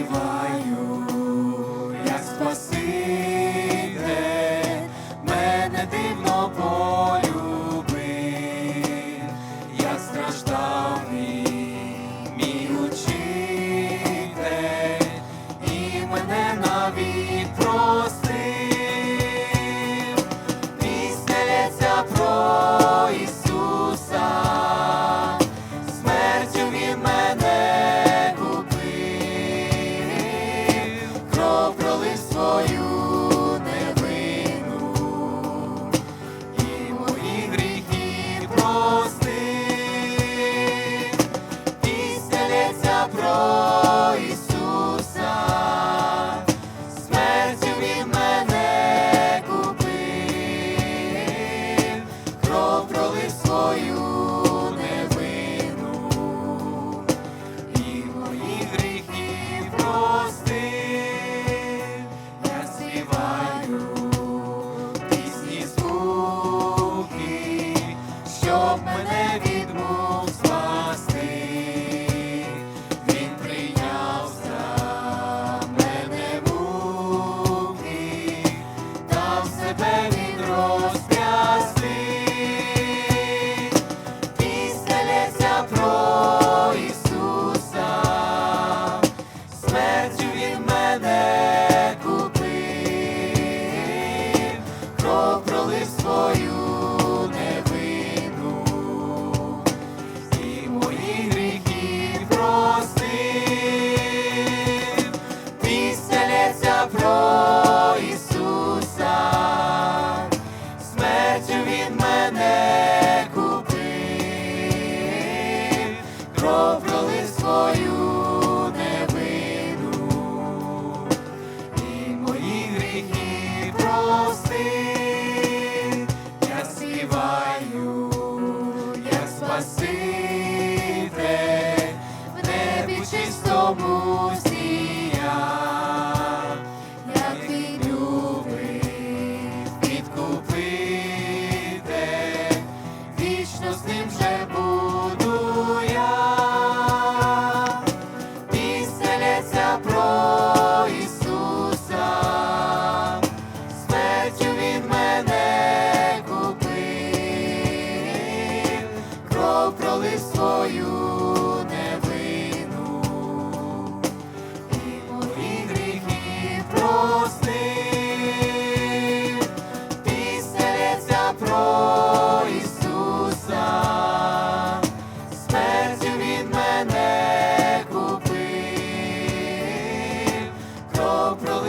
be. про Ісуса, смертю Він мене купив, кров пролив свою невину, і мої гріхи простив, я співаю пісні звуки, щоб мене. Oh. Тому сія, як ти підкупити, вічно з ним вже буду я, після про Ісуса, смертю від мене купив, кров пролив свою. pro.